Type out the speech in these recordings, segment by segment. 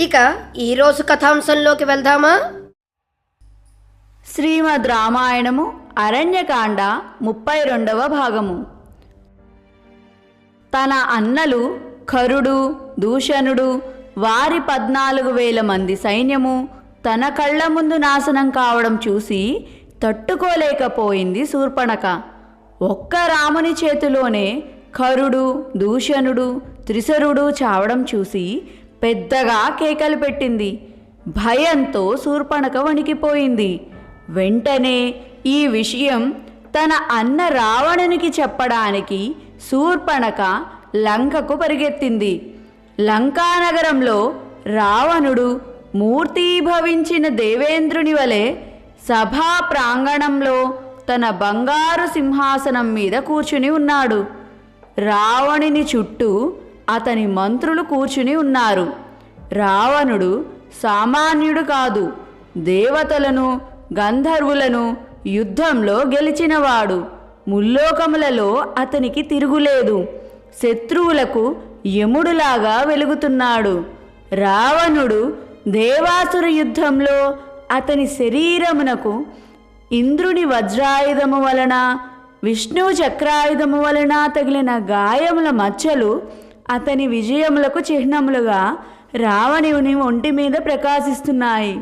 ఇక ఈరోజు కథాంశంలోకి వెళ్దామా? శ్రీమద్ రామాయణము అరణ్యకాండ ముప్పై రెండవ భాగము. తన అన్నలు ఖరుడు దూషణుడు వారి పద్నాలుగు వేల మంది సైన్యము తన కళ్ళ ముందు నాశనం కావడం చూసి తట్టుకోలేకపోయింది శూర్పణక. ఒక్క రాముని చేతిలోనే ఖరుడు దూషణుడు త్రిశరుడు చావడం చూసి పెద్దగా కేకలు పెట్టింది. భయంతో శూర్పణక వణికిపోయింది. వెంటనే ఈ విషయం తన అన్న రావణునికి చెప్పడానికి శూర్పణక లంకకు పరిగెత్తింది. లంకానగరంలో రావణుడు మూర్తీభవించిన దేవేంద్రుని వలె సభా ప్రాంగణంలో తన బంగారు సింహాసనం మీద కూర్చుని ఉన్నాడు. రావణుని చుట్టూ అతని మంత్రులు కూర్చుని ఉన్నారు. రావణుడు సామాన్యుడు కాదు. దేవతలను గంధర్వులను యుద్ధంలో గెలిచినవాడు. ముల్లోకములలో అతనికి తిరుగులేదు. శత్రువులకు యముడులాగా వెలుగుతున్నాడు. రావణుడు దేవాసుర యుద్ధంలో అతని శరీరమునకు ఇంద్రుని వజ్రాయుధము వలన విష్ణు చక్రాయుధము వలన తగిలిన గాయముల మచ్చలు అతని విజయములకు చిహ్నములుగా రావణుని ఒంటి మీద ప్రకాశిస్తున్నాయి.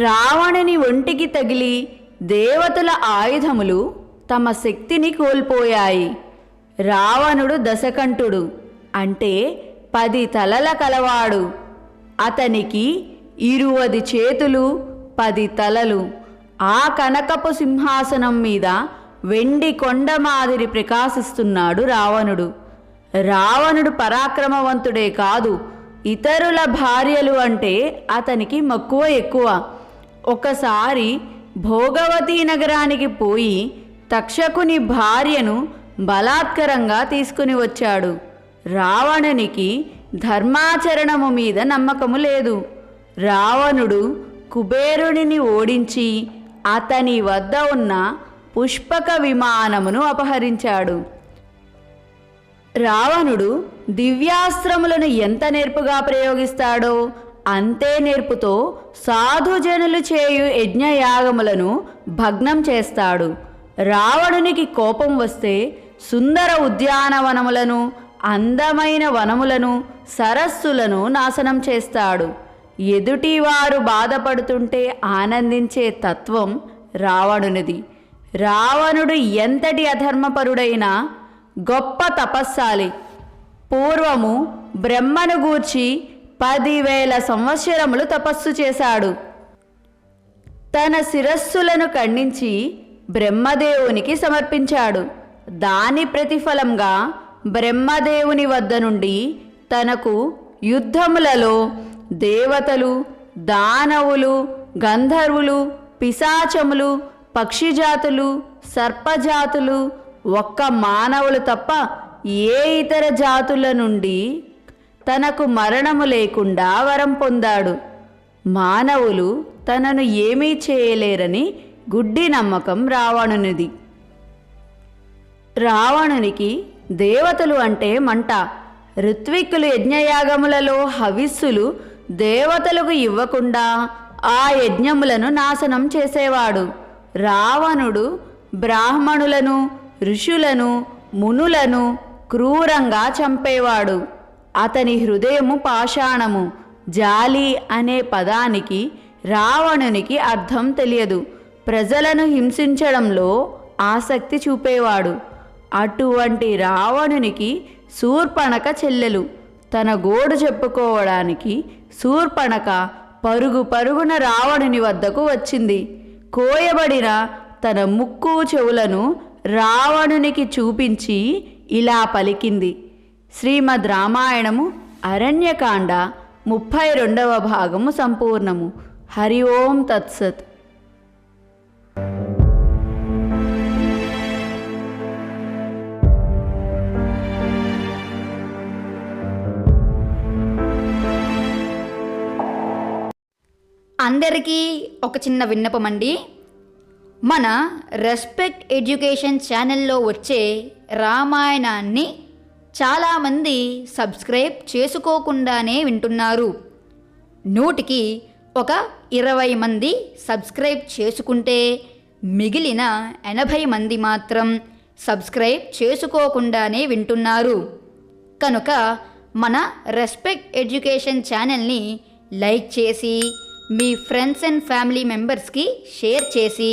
రావణుని ఒంటికి తగిలి దేవతల ఆయుధములు తమ శక్తిని కోల్పోయాయి. రావణుడు దశకంఠుడు అంటే పది తలల కలవాడు. అతనికి ఇరువది చేతులు పది తలలు. ఆ కనకపు సింహాసనం మీద వెండి కొండ మాదిరి ప్రకాశిస్తున్నాడు రావణుడు. రావణుడు పరాక్రమవంతుడే కాదు. ఇతరుల భార్యలు అంటే అతనికి మక్కువ ఎక్కువ. ఒకసారి భోగవతి నగరానికి పోయి తక్షకుని భార్యను బలాత్కరంగా తీసుకుని వచ్చాడు. రావణునికి ధర్మాచరణము మీద నమ్మకము లేదు. రావణుడు కుబేరునిని ఓడించి అతని వద్ద ఉన్న పుష్పక విమానమును అపహరించాడు. రావణుడు దివ్యాస్త్రములను ఎంత నేర్పుగా ప్రయోగిస్తాడో అంతే నేర్పుతో సాధుజనులు చేయు యజ్ఞయాగములను భగ్నం చేస్తాడు. రావణునికి కోపం వస్తే సుందర ఉద్యానవనములను అందమైన వనములను సరస్సులను నాశనం చేస్తాడు. ఎదుటివారు బాధపడుతుంటే ఆనందించే తత్వం రావణునిది. రావణుడు ఎంతటి అధర్మపరుడైనా గొప్ప తపస్సాలి. పూర్వము బ్రహ్మను గూర్చి పదివేల సంవత్సరములు తపస్సు చేశాడు. తన శిరస్సులను ఖండించి బ్రహ్మదేవునికి సమర్పించాడు. దాని ప్రతిఫలంగా బ్రహ్మదేవుని వద్ద నుండి తనకు యుద్ధములలో దేవతలు దానవులు గంధర్వులు పిశాచములు పక్షిజాతులు సర్పజాతులు ఒక్క మానవులు తప్ప ఏ ఇతర జాతుల నుండి తనకు మరణము లేకుండా వరం పొందాడు? మానవులు తనను ఏమీ చేయలేరని గుడ్డి నమ్మకం రావణునిది. రావణునికి దేవతలు అంటే మంట. ఋత్విక్కులు యజ్ఞయాగములలో హవిస్సులు దేవతలకు ఇవ్వకుండా ఆ యజ్ఞములను నాశనం చేసేవాడు. రావణుడు బ్రాహ్మణులను ఋషులను మునులను క్రూరంగా చంపేవాడు. అతని హృదయము పాషాణము. జాలి అనే పదానికి రావణునికి అర్థం తెలియదు. ప్రజలను హింసించడంలో ఆసక్తి చూపేవాడు. అటువంటి రావణునికి శూర్పణక చెల్లెలు. తన గోడు చెప్పుకోవడానికి శూర్పణక పరుగు పరుగున రావణుని వద్దకు వచ్చింది. కోయబడిన తన ముక్కు చెవులను రావణునికి చూపించి ఇలా పలికింది. శ్రీమద్ రామాయణము అరణ్యకాండ ముప్పై రెండవ భాగము సంపూర్ణము. హరి ఓం తత్సత్. అందరికీ ఒక చిన్న విన్నపం అండి మన రెస్పెక్ట్ ఎడ్యుకేషన్ ఛానల్లో వచ్చే రామాయణాన్ని చాలామంది సబ్స్క్రైబ్ చేసుకోకుండానే వింటున్నారు. నూటికి ఒక ఇరవై మంది సబ్స్క్రైబ్ చేసుకుంటే మిగిలిన ఎనభై మంది మాత్రం సబ్స్క్రైబ్ చేసుకోకుండానే వింటున్నారు. కనుక మన రెస్పెక్ట్ ఎడ్యుకేషన్ ఛానల్ని లైక్ చేసి మీ ఫ్రెండ్స్ అండ్ ఫ్యామిలీ మెంబర్స్కి షేర్ చేసి